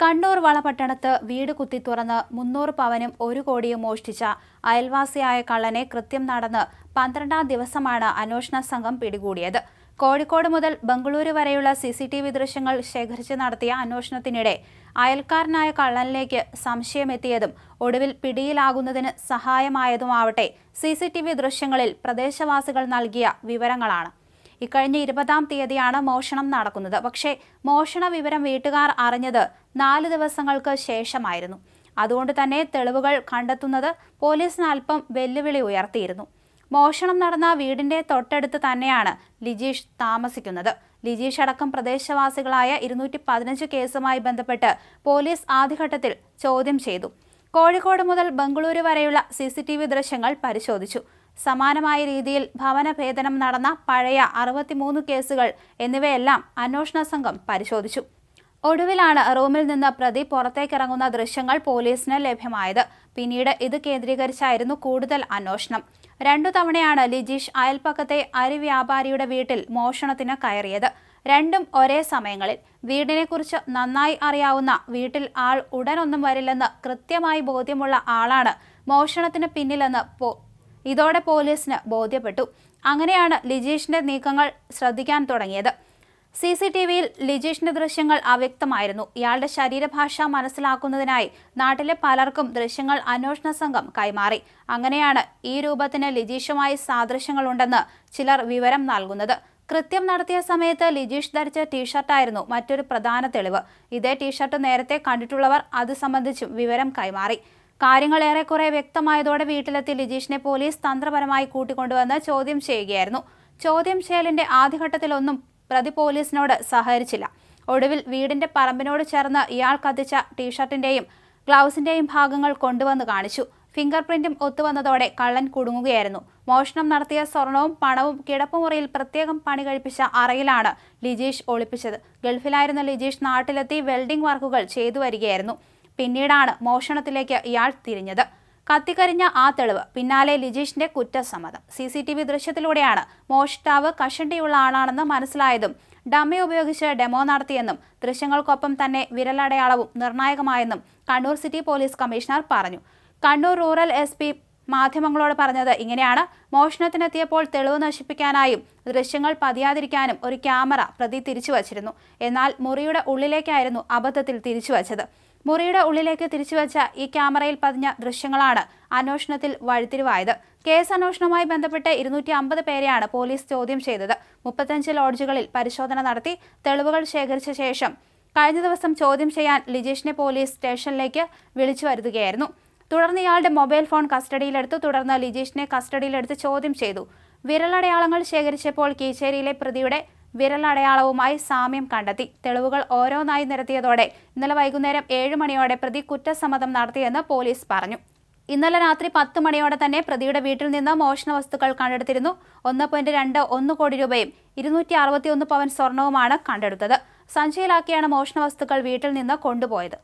കണ്ണൂർ വളപട്ടണത്ത് വീട് കുത്തി തുറന്ന് മുന്നൂറ് പവനും ഒരു കോടിയും മോഷ്ടിച്ച അയൽവാസിയായ കള്ളനെ കൃത്യം നടന്ന് പന്ത്രണ്ടാം ദിവസമാണ് അന്വേഷണ സംഘം പിടികൂടിയത്. കോഴിക്കോട് മുതൽ ബംഗളൂരു വരെയുള്ള സി സി ടി വി ദൃശ്യങ്ങൾ ശേഖരിച്ച് നടത്തിയ അന്വേഷണത്തിനിടെ അയൽക്കാരനായ കള്ളനിലേക്ക് സംശയമെത്തിയതും ഒടുവിൽ പിടിയിലാകുന്നതിന് സഹായമായതുമാവട്ടെ സി സി ടി വി ദൃശ്യങ്ങളിൽ പ്രദേശവാസികൾ നൽകിയ വിവരങ്ങളാണ്. ഇക്കഴിഞ്ഞ ഇരുപതാം തീയതിയാണ് മോഷണം നടക്കുന്നത്. പക്ഷേ മോഷണ വിവരം വീട്ടുകാർ അറിഞ്ഞത് നാല് ദിവസങ്ങൾക്ക് ശേഷമായിരുന്നു. അതുകൊണ്ട് തന്നെ തെളിവുകൾ കണ്ടെത്തുന്നത് പോലീസിന് അല്പം വെല്ലുവിളി ഉയർത്തിയിരുന്നു. മോഷണം നടന്ന വീടിന്റെ തൊട്ടടുത്ത് തന്നെയാണ് ലിജീഷ് താമസിക്കുന്നത്. ലിജീഷ് അടക്കം പ്രദേശവാസികളായ ഇരുന്നൂറ്റി പതിനഞ്ച് കേസുമായി ബന്ധപ്പെട്ട് പോലീസ് ആദ്യഘട്ടത്തിൽ ചോദ്യം ചെയ്തു. കോഴിക്കോട് മുതൽ ബംഗളൂരു വരെയുള്ള സി ദൃശ്യങ്ങൾ പരിശോധിച്ചു. സമാനമായ രീതിയിൽ ഭവനഭേദനം നടന്ന പഴയ അറുപത്തിമൂന്ന് കേസുകൾ എന്നിവയെല്ലാം അന്വേഷണ സംഘം പരിശോധിച്ചു. ഒടുവിലാണ് റൂമിൽ നിന്ന് പ്രതി പുറത്തേക്കിറങ്ങുന്ന ദൃശ്യങ്ങൾ പോലീസിന് ലഭ്യമായത്. പിന്നീട് ഇത് കേന്ദ്രീകരിച്ചായിരുന്നു കൂടുതൽ അന്വേഷണം. രണ്ടു തവണയാണ് ലിജീഷ് അയൽപ്പക്കത്തെ അരി വ്യാപാരിയുടെ വീട്ടിൽ മോഷണത്തിന് കയറിയത്. രണ്ടും ഒരേ സമയങ്ങളിൽ. വീടിനെക്കുറിച്ച് നന്നായി അറിയാവുന്ന വീട്ടിൽ ആൾ ഉടനൊന്നും വരില്ലെന്ന് കൃത്യമായി ബോധ്യമുള്ള ആളാണ്. മോഷണത്തിന് പിന്നിലെന്ന് ഇതോടെ പോലീസിന് ബോധ്യപ്പെട്ടു. അങ്ങനെയാണ് ലിജീഷിന്റെ നീക്കങ്ങൾ ശ്രദ്ധിക്കാൻ തുടങ്ങിയത്. സി സി ടി വിയിൽ ലിജീഷിന്റെ ദൃശ്യങ്ങൾ അവ്യക്തമായിരുന്നു. ഇയാളുടെ ശരീരഭാഷ മനസ്സിലാക്കുന്നതിനായി നാട്ടിലെ പലർക്കും ദൃശ്യങ്ങൾ അന്വേഷണ സംഘം കൈമാറി. അങ്ങനെയാണ് ഈ രൂപത്തിന് ലിജീഷുമായി സാദൃശ്യങ്ങളുണ്ടെന്ന് ചിലർ വിവരം നൽകുന്നത്. കൃത്യം നടത്തിയ സമയത്ത് ലിജീഷ് ധരിച്ച ടീഷർട്ടായിരുന്നു മറ്റൊരു പ്രധാന തെളിവ്. ഇതേ ടീഷർട്ട് നേരത്തെ കണ്ടിട്ടുള്ളവർ അത് സംബന്ധിച്ചും വിവരം കൈമാറി. കാര്യങ്ങൾ ഏറെക്കുറെ വ്യക്തമായതോടെ വീട്ടിലെത്തി ലിജീഷിനെ പോലീസ് തന്ത്രപരമായി കൂട്ടിക്കൊണ്ടുവന്ന് ചോദ്യം ചെയ്യുകയായിരുന്നു. ചോദ്യം ചെയ്യലിന്റെ ആദ്യഘട്ടത്തിലൊന്നും പ്രതി പോലീസിനോട് സഹകരിച്ചില്ല. ഒടുവിൽ വീടിന്റെ പറമ്പിനോട് ചേർന്ന് ഇയാൾ കത്തിച്ച ടീഷർട്ടിന്റെയും ഗ്ലൗസിന്റെയും ഭാഗങ്ങൾ കൊണ്ടുവന്ന് കാണിച്ചു. ഫിംഗർ പ്രിന്റും ഒത്തുവന്നതോടെ കള്ളൻ കുടുങ്ങുകയായിരുന്നു. മോഷണം നടത്തിയ സ്വർണവും പണവും കിടപ്പുമുറിയിൽ പ്രത്യേകം പണി കഴിപ്പിച്ച അറയിലാണ് ലിജീഷ് ഒളിപ്പിച്ചത്. ഗൾഫിലായിരുന്ന ലിജീഷ് നാട്ടിലെത്തി വെൽഡിംഗ് വർക്കുകൾ ചെയ്തു വരികയായിരുന്നു. പിന്നീടാണ് മോഷണത്തിലേക്ക് ഇയാൾ തിരിഞ്ഞത്. കത്തിക്കരിഞ്ഞ ആ തെളിവ്. പിന്നാലെ ലിജീഷിന്റെ കുറ്റസമ്മതം. സി സി ടി വി ദൃശ്യത്തിലൂടെയാണ് മോഷ്ടാവ് കഷണ്ടിയുള്ള ആളാണെന്ന് മനസ്സിലായതും ഡമ്മി ഉപയോഗിച്ച് ഡെമോ നടത്തിയെന്നും ദൃശ്യങ്ങൾക്കൊപ്പം തന്നെ വിരലടയാളവും നിർണായകമായെന്നും കണ്ണൂർ സിറ്റി പോലീസ് കമ്മീഷണർ പറഞ്ഞു. കണ്ണൂർ റൂറൽ എസ് പി മാധ്യമങ്ങളോട് പറഞ്ഞത് ഇങ്ങനെയാണ്. മോഷണത്തിനെത്തിയപ്പോൾ തെളിവ് നശിപ്പിക്കാനായും ദൃശ്യങ്ങൾ പതിയാതിരിക്കാനും ഒരു ക്യാമറ പ്രതി തിരിച്ചു വച്ചിരുന്നു എന്നാൽ മുറിയുടെ ഉള്ളിലേക്കായിരുന്നു അബദ്ധത്തിൽ തിരിച്ചു വച്ചത് മുറിയുടെ ഉള്ളിലേക്ക് തിരിച്ചുവച്ച ഈ ക്യാമറയിൽ പതിഞ്ഞ ദൃശ്യങ്ങളാണ് അന്വേഷണത്തിൽ വഴിത്തിരിവായത്. കേസ് അന്വേഷണവുമായി ബന്ധപ്പെട്ട് ഇരുന്നൂറ്റി അമ്പത് പേരെയാണ് പോലീസ് ചോദ്യം ചെയ്തത്. മുപ്പത്തഞ്ച് ലോഡ്ജുകളിൽ പരിശോധന നടത്തി തെളിവുകൾ ശേഖരിച്ച ശേഷം കഴിഞ്ഞ ദിവസം ചോദ്യം ചെയ്യാൻ ലിജീഷിനെ പോലീസ് സ്റ്റേഷനിലേക്ക് വിളിച്ചു വരുത്തുകയായിരുന്നു. തുടർന്ന് ഇയാളുടെ മൊബൈൽ ഫോൺ കസ്റ്റഡിയിലെടുത്തു. തുടർന്ന് ലിജീഷിനെ കസ്റ്റഡിയിലെടുത്ത് ചോദ്യം ചെയ്തു. വിരലടയാളങ്ങൾ ശേഖരിച്ചപ്പോൾ കീച്ചേരിയിലെ പ്രതിയുടെ വിരലടയാളവുമായി സാമ്യം കണ്ടെത്തി. തെളിവുകൾ ഓരോന്നായി നിരത്തിയതോടെ ഇന്നലെ വൈകുന്നേരം ഏഴ് മണിയോടെ പ്രതി കുറ്റസമ്മതം നടത്തിയെന്ന് പോലീസ് പറഞ്ഞു. ഇന്നലെ രാത്രി പത്ത് മണിയോടെ തന്നെ പ്രതിയുടെ വീട്ടിൽ നിന്ന് മോഷണ വസ്തുക്കൾ കണ്ടെടുത്തിരുന്നു. ഒന്ന് പോയിന്റ് രണ്ട് ഒന്ന് കോടി രൂപയും ഇരുന്നൂറ്റി അറുപത്തിയൊന്ന് പവൻ സ്വർണവുമാണ് കണ്ടെടുത്തത്. സഞ്ചയിലാക്കിയാണ് മോഷണ വസ്തുക്കൾ വീട്ടിൽ നിന്ന് കൊണ്ടുപോയത്.